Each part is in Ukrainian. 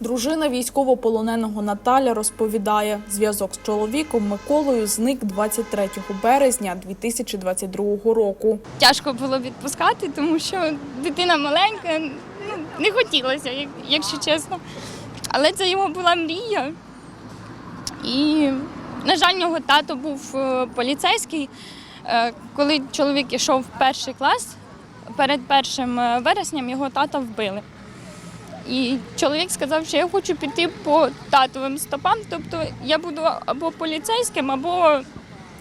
Дружина військовополоненого Наталя розповідає, зв'язок з чоловіком Миколою зник 23 березня 2022 року. Тяжко було відпускати, тому що дитина маленька, ну, не хотілося, якщо чесно. Але це його була мрія. І, на жаль, його тато був е, поліцейський. Е, Коли чоловік йшов в перший клас, перед першим е, вересням його тата вбили. І чоловік сказав, що я хочу піти по татовим стопам, тобто я буду або поліцейським, або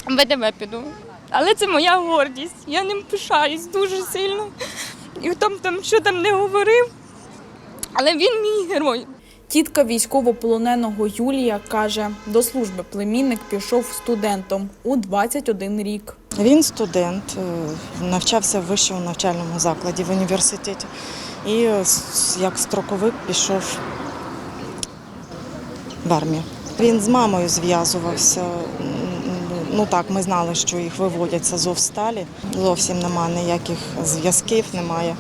ВДВ піду. Але це моя гордість. Я ним пишаюсь дуже сильно. І б там що там не говорив, але він мій герой. Тітка військовополоненого Юлія каже, до служби племінник пішов студентом у 21 рік. Він студент, е, навчався в вищому навчальному закладі в університеті. І е, як строковик пішов в армію. Він з мамою зв'язувався. Ну так, ми знали, що їх виводять з Азовсталі. Зовсім немає ніяких зв'язків, немає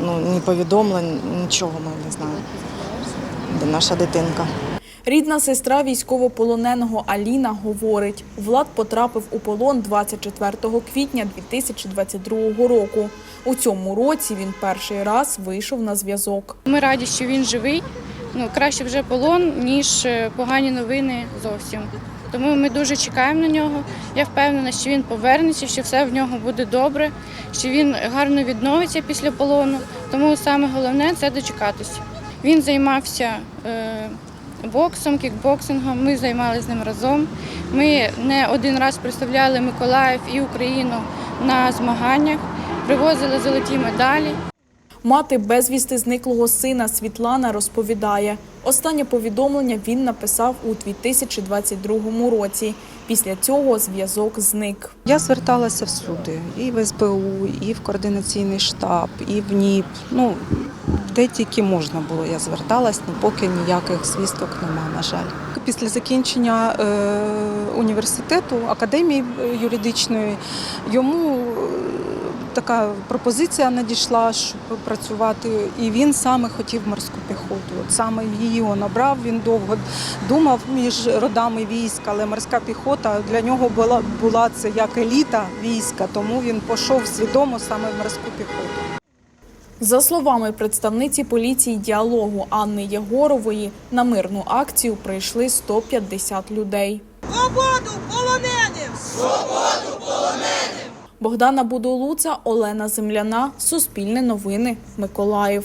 ну, ні повідомлень, нічого ми не знаємо. Наша дитинка. Рідна сестра військовополоненого Аліна говорить, Влад потрапив у полон 24 квітня 2022 року. У цьому році він перший раз вийшов на зв'язок. Ми раді, що він живий. Ну краще вже полон, ніж е, погані новини зовсім. Тому ми дуже чекаємо на нього. Я впевнена, що він повернеться, що все в нього буде добре, що він гарно відновиться після полону. Тому саме головне це дочекатися. Він займався е, боксом, кікбоксингом. Ми займалися з ним разом. Ми не один раз представляли Миколаїв і Україну на змаганнях, привозили золоті медалі. Мати безвісти зниклого сина Світлана розповідає, останнє повідомлення він написав у 2022 році. Після цього зв'язок зник. Я зверталася всюди, і в СБУ, і в координаційний штаб, і в НІП. Ну, де тільки можна було, я зверталась, але поки ніяких звісток нема, на жаль. Після закінчення е, університету, академії е, юридичної, йому е, така пропозиція надійшла, щоб працювати, і він саме хотів морську піхоту. От саме її він обрав. Він довго думав між родами військ, але морська піхота для нього була, була це як еліта війська, тому він пішов свідомо саме в морську піхоту. За словами представниці поліції діалогу Анни Єгорової, на мирну акцію прийшли 150 людей. Свободу полоненим! Богдана Будолуца, Олена Земляна, Суспільне новини, Миколаїв.